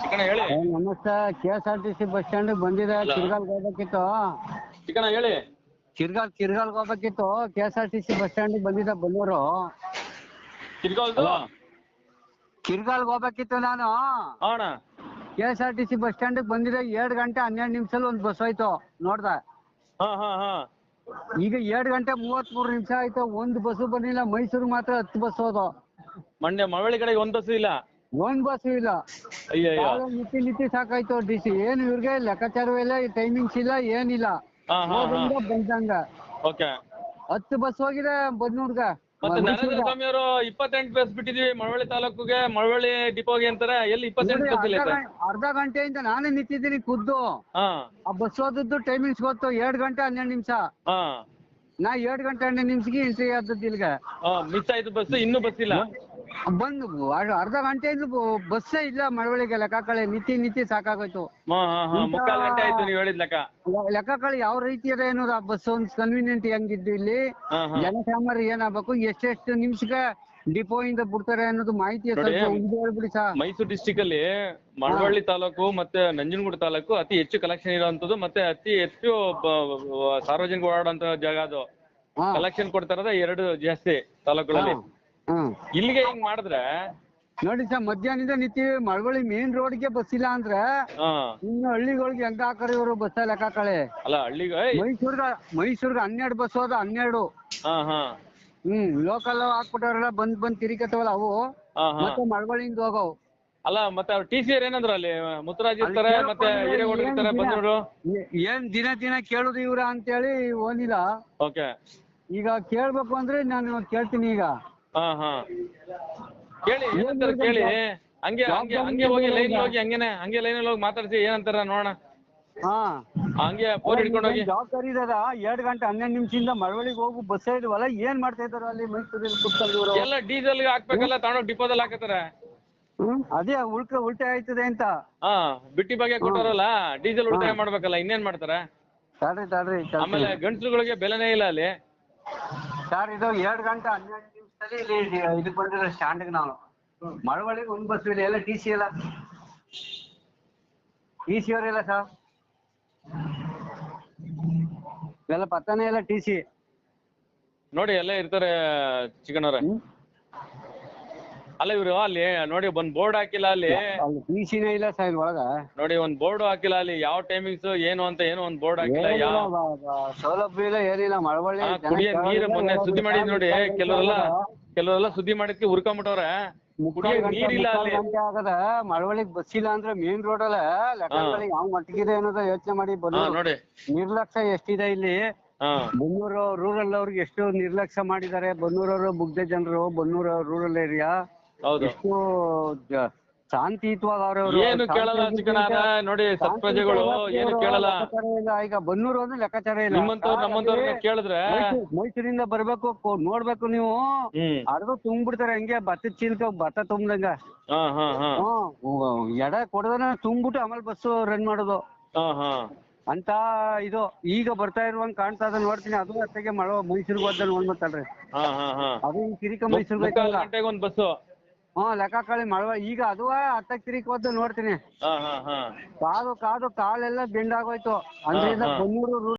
ಚಿಕ್ಕಣ್ಣ ಹೇಳಿ. ಏ, ನಮಸ್ತೆ. K S R T C bus stand ಬಂದಿದೆ. Hello. ಹೋಗ್ಬೇಕಿತ್ತು. ಚಿಕ್ಕಣ್ಣ ಹೇಳಿ. ಕಿರ್ಗಾಲ್ ಕಿರ್ಗಾಲ್ಗೆ ಹೋಗ್ಬೇಕಿತ್ತು. K S R T C bus stand ಬಂದಿದೆ ಬನ್ನೂರು. ಕಿರ್ಗಾಲ್ಗೆ ಹೋಗ್ಬೇಕಿತ್ತು ನಾನು. ಅಣ್ಣ K S R T C bus stand ಬಂದಿದೆ. ಎರಡು ಗಂಟೆ ಹನ್ನೆರಡು ನಿಮಿಷದಲ್ಲಿ ಒಂದು ಬಸ್ ಹೋಯ್ತು. ನೋಡ್ದೆ. ಹಾ ಹಾ ಹಾ. ಈಗ ಎರಡು ಗಂಟೆ ಮೂವತ್ಮೂರು ನಿಮಿಷ ಆಯ್ತು. ಒಂದು ಬಸ್ಸು ಬಂದಿಲ್ಲ. ಮೈಸೂರಿಗೆ ಮಾತ್ರ ಹತ್ತು ಬಸ್ ಹೋದು ಮೊನ್ನೆ ಮಳವಳ್ಳಿ ಕಡೆ ಒಂದ್ ಬಸ್ ಇಲ್ಲ. ಒಂದ್ ಬಸ್ ಇಲ್ಲ. ಅಯ್ಯೋ ಅಯ್ಯೋ ಕಾಲ ನಿತ್ತಿ ನಿತ್ತಿ ಸಾಕಾಯ್ತು ಡಿ ಸಿ ಏನು ಇವ್ರಿಗೆ ಲೆಕ್ಕಾಚಾರವೇ ಇಲ್ಲ ಟೈಮಿಂಗ್ಸ್ ಇಲ್ಲ ಏನಿಲ್ಲ. ಹಾ ಹಾ ಹಾ. ಹೋದಂಗ ಬಂದಂಗ. ಓಕೆ. ಹತ್ತು ಬಸ್ ಹೋಗಿದೆ ಬದ್ನೂರ್ಗ. ಮತ್ತೆ ನರೇಂದ್ರ ಮೈಸೂರ್ಗ. ಸ್ವಾಮಿ ಅವರು ಇಪ್ಪತ್ತೆಂಟು ಬಸ್ ಬಿಟ್ಟಿದೀವಿ ಮಳವಳ್ಳಿ ತಾಲೂಕಿಗೆ ಮಳವಳ್ಳಿ ಡಿಪೋಗೆ ಅಂತಾರೆ. ಎಲ್ಲಿ ಇಪ್ಪತ್ತೆಂಟು ನೋಡಿ, ಬಸ್ ಇಲ್ಲ ಅರ್ಧ ಗಂ- ಅರ್ಧ ಗಂಟೆಯಿಂದ ನಾನೇ ನಿಂತಿದ್ದೀನಿ ಖುದ್ದು. ಹಾ. ಆ ಬಸ್ ಹೋದದ್ದು ಟೈಮಿಂಗ್ಸ್ ಗೊತ್ತು ಎರಡ್ ಗಂಟೆ ಹನ್ನೆರಡು ನಿಮಿಷ. ಹಾ. ನಾ ಎರಡ್ ಗಂಟೆ ಹನ್ನೆರಡು ನಿಮಿಷಕ್ಕೆ ಎಂಟ್ರಿ ಆದದ್ದು ಇಲ್ಲಿಗೆ. ಮಿಸ್ ಆಯ್ತು ಬಸ್ ಇನ್ನೂ ಬಸ್ ಇಲ್ಲ. ಬಂದು ಅರ್- ಅರ್ಧ ಗಂಟೆಯಿಂದ ಬಸ್ಸೇ ಇಲ್ಲ ಮಳವಳ್ಳಿಗೆ ಲೆಕ್ಕಕ್ಕಳೆ ನಿತ್ತಿ ನಿತ್ತಿ ಸಾಕಾಗೋಯ್ತು. ಹಾ ಹಾ ಹಾ ಮುಕ್ಕಾಲ್ ಗಂಟೆ ಆಯ್ತು ನೀವ್ ಹೇಳಿದ್ ಲೆಕ್ಕ. ಲೆಕ್ಕಕಳೆ ಯಾವ ರೀತಿ ಇದೆ ಅನ್ನೋದು ಆ ಬಸ್ ಒಂದು ಕನ್ವೀನಿಯಂಟ್ ಹೆಂಗಿದ್ದು ಇಲ್ಲಿ. ಹಾ ಹಾ. ಜನಸಾಮಾನ್ಯರು ಏನಾಗಬೇಕು? ಎಷ್ಟೆಷ್ಟು ನಿಮಿಷಕ್ಕೆ ಡಿಪೋ ಇಂದ ಬಿಡ್ತಾರೆ ಅನ್ನೋದು ಮಾಹಿತಿ ನೋಡಿ. ಸ್ವಲ್ಪ ಇದು ಹೇಳ್ಬಿಡಿ ಸಾ. ಮೈಸೂರು ಡಿಸ್ಟಿಕ್ ಅಲ್ಲಿ ಮಳವಳ್ಳಿ ತಾಲೂಕು ಮತ್ತೆ ನಂಜನಗೂಡು ತಾಲೂಕು ಅತಿ ಹೆಚ್ಚು ಕಲೆಕ್ಷನ್ ಇರುವಂತದ್ದು ಮತ್ತೆ ಅತಿ ಹೆಚ್ಚು ಬ- ಬ- ಸಾರ್ವಜನಿಕ ಓಡಾಡುವಂತ ಜಾಗ ಅದು. ಹಾ. ಕಲೆಕ್ಷನ್ ಕೊಡ್ತಾರದ ಎರಡು ಜಾಸ್ತಿ ತಾಲೂಕುಗಳಲ್ಲಿ. ಇಲ್ಲಿಗೆ ಹಿಂಗ್ ಮಾಡಿದ್ರೆ? ನೋಡಿ ಸರ್ ಮಧ್ಯಾಹ್ನದಿಂದ ನಿಂತೀವಿ ಮಳವಳ್ಳಿ ಮೇನ್ ರೋಡ್ಗೆ ಬಸ್ ಇಲ್ಲ ಅಂದ್ರೆ ಇನ್ನು ಹಳ್ಳಿಗಳಿಗೆ ಹೆಂಗ ಹಾಕರಿ ಇವರು ಬಸ್ ಅಲ್ಲ ಹಳ್ಳಿಗೆ ಏಯ್, ಮೈಸೂರ್ಗ ಮೈಸೂರ್ಗ ಹನ್ನೆರಡ್ ಬಸ್ ಹೋದ ಹನ್ನೆರಡು. ಹ್ಮ್ ಲೋಕಲ್ ಹಾಕ್ಬಿಟ್ಟವ್ರೆಲ್ಲ ಬಂದ್ ಬಂದ್ ತಿರಿಕತ್ತವಲ್ಲ ಅವು. ಮತ್ತೆ ಮಳವಳ್ಳಿಯಿಂದ ಹೋಗವು. ಅಲ್ಲ ಮತ್ತೆ ಅವ್ರು ಟಿ ಸಿ ಏನಂದ್ರ ಅಲ್ಲಿ? ಮುತ್ತರಾಜ್ ಇರ್ತಾರೆ ಅಲ್ಲಿ ಮತ್ತೆ ಹಿರೇಗೌಡ ಇರ್ತಾರೆ ಏನ್ ದಿನ? ಬಂದವರು ಏ- ಏನ್ ದಿನ ದಿನ ಕೇಳುದು ಇವ್ರ ಅಂತೇಳಿ ಓನಿಲ್ಲ. ಓಕೆ. ಈಗ ಕೇಳ್ಬೇಕು ಅಂದ್ರೆ ನಾನು ಕೇಳ್ತೀನಿ ಈಗ. ಹಾ ಹಾ. ಕೇಳಿ ಏನಂತಾರ ಕೇಳಿ? ಹಂಗೆ ಹಂಗೆ ಹಂಗೆ ಹೋಗಿ ಲೈನ್ ಹೋಗಿ ಹಂಗೇನೆ ಹಂಗೆ ಲೈನ್ ಹೋಗಿ ಮಾತಾಡ್ಸಿ ಏನಂತಾರ ನೋಡೋಣ. ಹಾ. ಹಂಗೆ ಫೋನ್ ಹಿಡ್ಕೊಂಡು ಹೋಗಿ. ಜವಾಬ್ದಾರಿ ಇದಾರ ಎರಡ್ ಗಂಟೆ ಹನ್ನೆರಡು ನಿಮಿಷದಿಂದ ಮಳವಳ್ಳಿಗೆ ಹೋಗು ಬಸ್ ಇಲ್ವಲ್ಲ ಏನ್ ಮಾಡ್ತಾ ಇದಾರ ಅಲ್ಲಿ ಮೈಸೂರಲ್ಲಿ ಕುತ್ಕೊಂಡು ಇವ್ರು ಎಲ್ಲ ಡೀಸೆಲ್ ಹಾಕ್ಬೇಕಲ್ಲ ತಗೊಂಡೋಗಿ ಡಿಪೋದಲ್ಲಿ ಹಾಕತ್ತಾರ. ಹ್ಮ್? ಅದೇ ಉಳ್ಕ ಉಲ್ಟೆ ಆಯ್ತದೆ ಅಂತ. ಹಾ ಬಿಟ್ಟಿ ಬಗ್ಗೆ ಕೊಟ್ಟಾರಲ್ಲ ಡೀಸೆಲ್ ಉಳಿತಾಯ ಮಾಡ್ಬೇಕಲ್ಲ ಇನ್ನೇನ್ ಮಾಡ್ತಾರೆ? ತಾಳ್ರಿ ತಡ್ರಿ. ಆಮೇಲೆ ಗಂಡಸ್ರುಗಳಿಗೆ ಬೆಲೆನೇ ಇಲ್ಲ ಅಲ್ಲಿ. ಸರ್ ಇದು ಎರಡ್ ಗಂಟೆ ಹನ್ನೆರಡು ನಿಮಿಷದಲ್ಲಿ ಇಲ್ಲಿ ಇದಕ್ಕೆ ಬಂದಿರೋ ಸ್ಟ್ಯಾಂಡ್ಗೆ ನಾನು ಮಳವಳ್ಳಿಗೆ ಒಂದ್ ಬಸ್ ಇಲ್ಲ ಎಲ್ಲ ಟಿ ಸಿ ಇಲ್ಲ ಟಿ ಸಿ ಅವರಿಲ್ಲ ಸರ್ ಎಲ್ಲ ಪತ್ತಾನೆ ಇಲ್ಲ ಟಿ ಸಿ ನೋಡಿ ಎಲ್ಲ ಇರ್ತಾರೆ ಚಿಕನವ್ರೆ ಅಲ್ಲ ಇವ್ರು ಅಲ್ಲಿ ನೋಡಿ ಒಂದ್ ಬೋರ್ಡ್ ಹಾಕಿಲ್ಲ ಅಲ್ಲಿ. ಅಲ್ಲಿ ಇಲ್ಲ ಸರ್ ಒಳಗ. ನೋಡಿ ಒಂದ್ ಬೋರ್ಡ್ ಹಾಕಿಲ್ಲ ಅಲ್ಲಿ. ಯಾವ ಟೈಮಿಂಗ್ಸ್ ಏನು ಅಂತ ಏನು ಒಂದ್ ಬೋರ್ಡ್ ಹಾಕಿಲ್ಲ. ಏನಿಲ್ಲ, ಯಾವ ಬ- ಬ- ಸೌಲಭ್ಯ ಇಲ್ಲ ಏನಿಲ್ಲ ಮಳವಳ್ಳಿ ಜನ ಕುಡಿಯೋ ನೀರು ಮೊನ್ನೆ ಸುದ್ದಿ ಮಾಡಿದ್ ನೋಡಿ. ಕೆಲವರೆಲ್ಲ ಕೆಲವರೆಲ್ಲ ಸುದ್ದಿ ಮಾಡಿದ್ಕೆ ಹುರ್ಕೊಂಬಿಟ್ಟವ್ರೆ. ಕುಡಿಯೋ ನೀರಿಲ್ಲ ಅಲ್ಲಿ. ಆಗದ. ಮಳವಳ್ಳಿಗೆ ಬಸ್ ಇಲ್ಲ ಅಂದ್ರೆ ಮೇನ್ ರೋಡ್ ಅಲ್ಲ ಲೆಕ್ಕದಲ್ಲಿ ಯಾವ ಮಟ್ಟಿಗಿದೆ ಅನ್ನೋದು ಯೋಚನೆ ಮಾಡಿ ಹಾ ಬಂದು. ನೋಡಿ. ನಿರ್ಲಕ್ಷ್ಯ ಎಷ್ಟಿದೆ ಇಲ್ಲಿ? ಹಾ. ಬನ್ನೂರು ರೂರಲ್ ಅವ್ರಿಗೆ ಎಷ್ಟು ನಿರ್ಲಕ್ಷ್ಯ ಮಾಡಿದ್ದಾರೆ. ಬನ್ನೂರವರು ಬುಗ್ದೆ ಜನರು ಬನ್ನೂರು ರೂರಲ್ ಏರಿಯಾ ಹೌದು. ಎಷ್ಟು ಜ- ಶಾಂತಿಯುತವಾಗಿ ಅವ್ರೆ ಏನು ಕೇಳಲ್ಲ ನೋಡಿ ಸತ್ಪ್ರಜೆಗಳು ಏನು ಕೇಳಲ್ಲ. ಈಗ ಬನ್ನೂರು ಅಂದ್ರೆ ಲೆಕ್ಕಾಚಾರ ಇಲ್ಲ. ನಿಮ್ಮಂತವ್ರು ನಮ್ಮಂತವ್ರನ್ನ ಕೇಳಿದ್ರೆ ಮೈಸೂರ್- ಮೈಸೂರಿಂದ ಬರ್ಬೇಕು ಕೋ- ನೋಡ್ಬೇಕು ನೀವು. ಹ್ಮ್. ಅರ್ಧ ತುಂಬಿಡ್ತಾರೆ ಹಂಗೆ ಭತ್ತ ಚೀಲಕ ಭತ್ತ ತುಂಬ್ದಂಗ. ಹಾ ಹಾ ಹಾ. ಹ್ಮ್ ಎಡ ಕೊಡದನ ತುಂಬಿಟ್ಟು ಆಮೇಲೆ ಬಸ್ಸು ರನ್ ಮಾಡೋದು. ಹಾ ಹಾ. ಅಂತ ಇದು. ಈಗ ಬರ್ತಾ ಇರುವಂಗ್ ಕಾಣ್ತಾ ಇದೆ ನೋಡ್ತೀನಿ. ಅದು ಅತ್ತೆಗೆ ಮಳೆ ಮೈಸೂರಿಗೆ ಹೋದ ನೋಡ್ಬೇಕಲ್ರಿ. ಹಾ ಹಾ ಹಾ. ಅದು ಈ ಕಿರಿಕ ಮೈಸೂರಿಗೆ ಗಂಟೆಗೆ ಒಂದ್ ಬಸ್ಸು ಹ್ಮ್ ಲೆಕ್ಕ ಕಳಿ ಮಳವ ಈಗ ಅದು ಹತ್ತಕ್ ಕಿರಿಕ ಹೋದ ನೋಡ್ತೀನಿ. ಹಾ ಹಾ ಹಾ. ಕಾದು ಕಾದು ಕಾಲೆಲ್ಲ ಬೆಂಡಾಗೋಯ್ತು ಅಂದ್ರಿಂದ ಹಾ. ಬನ್ನೂರು